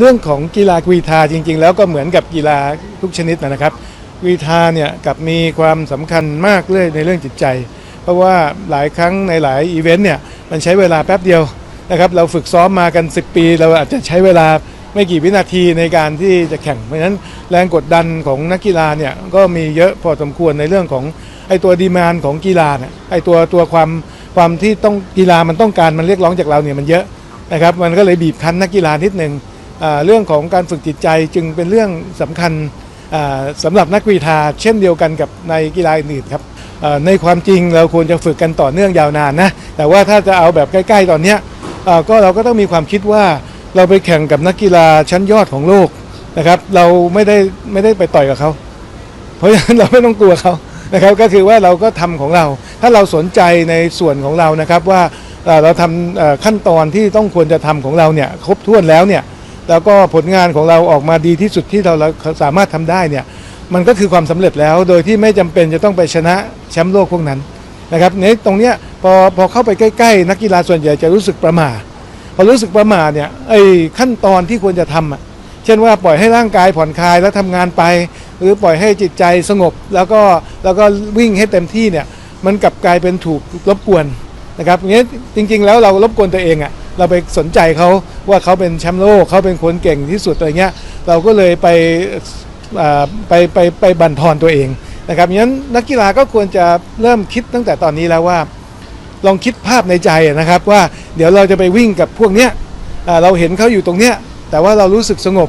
เรื่องของกีฬากรีธาจริง ๆ แล้วก็เหมือนกับกีฬาทุกชนิดนะครับกรีธาเนี่ยกับมีความสำคัญมากเลยในเรื่องจิตใจ เพราะว่าหลายครั้งในหลายอีเวนต์เนี่ยมันใช้เวลาแป๊บเดียวนะครับเราฝึกซ้อมมากัน 10 ปี เราอาจจะใช้เวลาไม่กี่วินาทีในการที่จะแข่ง เพราะฉะนั้นแรงกดดันของนักกีฬาเนี่ยก็มีเยอะพอสมควรในเรื่องของไอตัวดีมานของกีฬาเนี่ยไอตัวตัวความความที่ต้องกีฬามันต้องการมันเรียกร้องจากเราเนี่ยมันเยอะนะครับมันก็เลยบีบคั้นนักกีฬานิดนึงอ่า เรื่องของการฝึกจิตใจจึงเป็นเรื่องสำคัญอ่าสำหรับนักกรีฑาเช่นเดียวกันกับในกีฬาอื่นๆครับในความจริงเราควรจะฝึกกันต่อเนื่องยาวนานนะแต่ว่าถ้าจะเอาแบบใกล้ ๆ ตอนนี้ก็เราก็ต้องมีความคิดว่าเราไปแข่งกับนักกีฬาชั้นยอดของโลกนะครับ เราไม่ได้ไม่ได้ไปต่อยกับเขาเพราะฉะนั้นเราไม่ต้องกลัวเขานะครับก็คือว่าเราก็ทำของเรา ถ้าเราสนใจในส่วนของเรานะครับว่าเราทำขั้นตอนที่ต้องควรจะทำของเราเนี่ยครบถ้วนแล้วเนี่ย แล้วก็ผลงานของเราออกมาดีที่สุดที่เราเราสามารถทำได้เนี่ยมันก็คือความสำเร็จแล้วโดยที่ไม่จำเป็นจะต้องไปชนะแชมป์โลกพวกนั้นนะครับในตรงเนี้ยพอพอเข้าไปใกล้ๆ นักกีฬาส่วนใหญ่จะรู้สึกประหม่าพอรู้สึกประหม่าเนี่ยไอ้ขั้นตอนที่ควรจะทำอะเช่นว่าปล่อยให้ร่างกายผ่อนคลายแล้วทำงานไป หรือปล่อยให้จิตใจสงบ แล้วก็แล้วก็วิ่งให้เต็มที่เนี่ยมันกลับกลายเป็นถูกรบกวนนะครับอย่างนี้จริง ๆ แล้วเรารบกวนตัวเองอะ่ะ เราไปสนใจเขาว่าเขาเป็นแชมป์โลกเขาเป็นคนเก่งที่สุดอะไรเงี้ยเราก็เลยไปไปไปไปบั่นทอนตัวเองนะครับย่างนั้นนักกีฬาก็ควรจะเริ่มคิดตั้งแต่ตอนนี้แล้วว่า ลองคิดภาพในใจนะครับว่าเดี๋ยวเราจะไปวิ่งกับพวกเนี้ยเราเห็นเขาอยู่ตรงเนี้ยแต่ว่าเรารู้สึกสงบ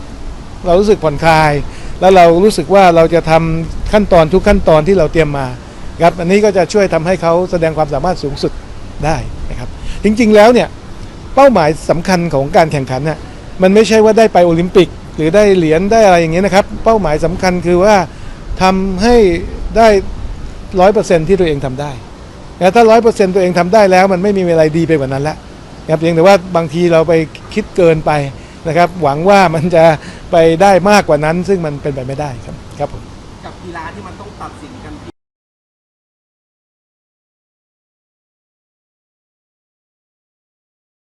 เรารู้สึกผ่อนคลาย แล้วเรารู้สึกว่าเราจะทำขั้นตอนทุกขั้นตอนที่เราเตรียมมาครับอันนี้ก็จะช่วยทำให้เขาแสดงความสามารถสูงสุดได้นะครับ จริงๆแล้วเนี่ย เป้าหมายสำคัญของการแข่งขันน่ะมันไม่ใช่ว่าได้ไปโอลิมปิก หรือได้เหรียญได้อะไรอย่างเงี้ยนะครับ เป้าหมายสำคัญคือว่าทำให้ได้ร้อยเปอร์เซ็นที่ตัวเองทำได้นะถ้าร้อยเปอร์เซ็นตัวเองทำได้แล้ว มันไม่มีอะไรดีไปกว่านั้นแล้วนะครับเพียงแต่ว่าบางทีเราไปคิดเกินไปนะครับ หวังว่ามันจะไปได้มากกว่านั้น ซึ่งมันเป็นไปไม่ได้ครับครับผมกับกีฬาที่มันต้องตัดสินกันที